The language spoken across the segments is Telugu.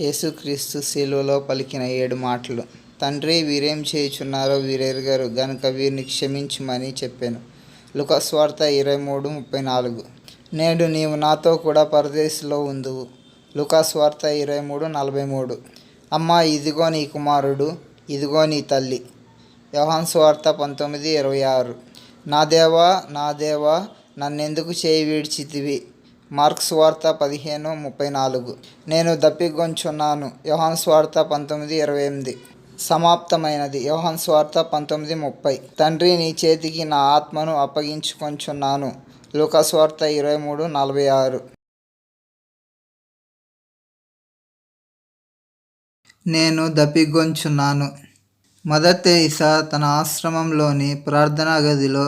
యేసుక్రీస్తు శిలువలో పలికిన ఏడు మాటలు. తండ్రి వీరేం చేయుచున్నారో వీరెరుగరు గనుక వీరిని క్షమించమని చెప్పాను. లుకస్వార్త ఇరవై మూడు ముప్పై నాలుగు. నేడు నీవు నాతో కూడా పరదేశంలో ఉందువు. లుకాస్వార్త ఇరవై మూడు నలభై మూడు. అమ్మ ఇదిగో నీ కుమారుడు ఇదిగో నీ తల్లి. యోహాన్ స్వార్త పంతొమ్మిది ఇరవై ఆరు. నా దేవా నా దేవా నన్నెందుకు చేయి విడిచితివి? మార్క్స్ వార్త పదిహేను ముప్పై నాలుగు. నేను దప్పిగొంచున్నాను. యోహాన్ స్వార్త పంతొమ్మిది ఇరవై ఎనిమిది. సమాప్తమైనది. యోహాన్ స్వార్త పంతొమ్మిది ముప్పై. తండ్రి నీ చేతికి నా ఆత్మను అప్పగించుకొంచున్నాను. లూకాస్వార్త ఇరవై మూడు నలభై ఆరు. నేను దప్పిగొంచున్నాను. మదర్ తెరీసా తన ఆశ్రమంలోని ప్రార్థనా గదిలో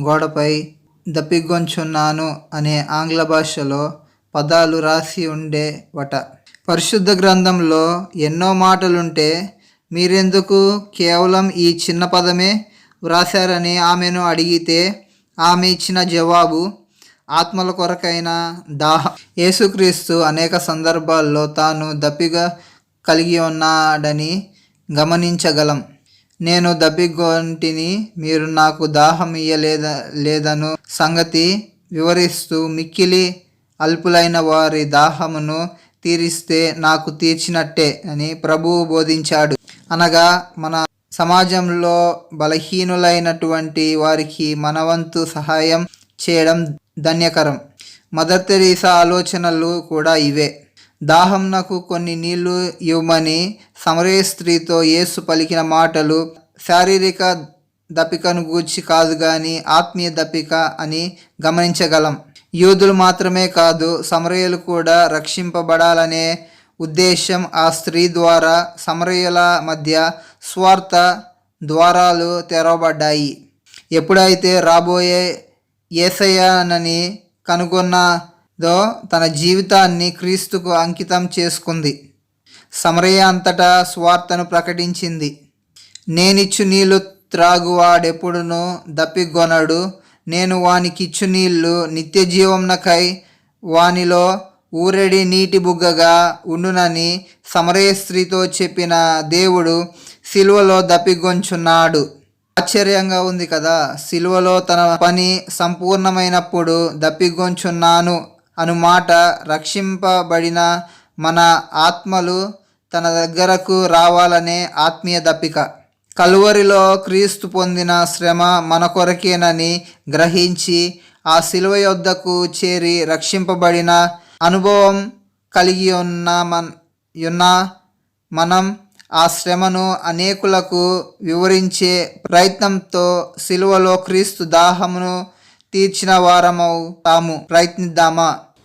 గోడపై దప్పిగొంచున్నాను అనే ఆంగ్ల భాషలో పదాలు రాసి ఉండేవట పరిశుద్ధ గ్రంథంలో ఎన్నో మాటలుంటే మీరెందుకు కేవలం ఈ చిన్న పదమే వ్రాశారని ఆమెను అడిగితే ఆమె ఇచ్చిన జవాబు ఆత్మల కొరకైన దాహ. యేసుక్రీస్తు అనేక సందర్భాల్లో తాను దప్పిగా కలిగి ఉన్నాడని గమనించగలం. నేను దప్పిగొంటిని మీరు నాకు దాహం ఇయ్యలేద లేదను. సంగతి వివరిస్తూ మిక్కిలి అల్పులైన వారి దాహమును తీరిస్తే నాకు తీర్చినట్టే అని ప్రభువు బోధించాడు. అనగా మన సమాజంలో బలహీనులైనటువంటి వారికి మనవంతు సహాయం చేయడం ధన్యకరం. మదర్ తెరీసా ఆలోచనలు కూడా ఇవే. దాహం నాకు కొన్ని నీళ్ళు ఇవ్వమని సమరయ స్త్రీతో యేసు పలికిన మాటలు శారీరక దప్పికను గూర్చి కాదు కానీ ఆత్మీయ దప్పిక అని గమనించగలం. యూదులు మాత్రమే కాదు సమరయులు కూడా రక్షింపబడాలనే ఉద్దేశం ఆ స్త్రీ ద్వారా సమరయుల మధ్య స్వార్థ ద్వారాలు తెరవబడ్డాయి. ఎప్పుడైతే రాబోయే ఏసయ్యనని దో తన జీవితాన్ని క్రీస్తుకు అంకితం చేసుకుంది. సమరయ అంతటా స్వార్థను ప్రకటించింది. నేనిచ్చు నీళ్ళు త్రాగువాడెప్పుడును దప్పిగొనడు. నేను వానికిచ్చు నీళ్ళు నిత్య జీవంనకై వానిలో ఊరెడి నీటి బుగ్గగా ఉండునని సమరయ స్త్రీతో చెప్పిన దేవుడు సిలువలో దప్పిగొంచున్నాడు. ఆశ్చర్యంగా ఉంది కదా సిలువలో తన పని సంపూర్ణమైనప్పుడు దప్పిగొంచున్నాను. అనుమాట రక్షింపబడిన మన ఆత్మలు తన దగ్గరకు రావాలనే ఆత్మీయ దప్పిక. కలువరిలో క్రీస్తు పొందిన శ్రమ మన కొరకేనని గ్రహించి ఆ శిలువ యొద్దకు చేరి రక్షింపబడిన అనుభవం కలిగి ఉన్న మన ఉన్న మనం ఆ శ్రమను అనేకులకు వివరించే ప్రయత్నంతో శిలువలో క్రీస్తు దాహమును తీర్చిన వారమవుతాము. ప్రయత్నిద్దామా?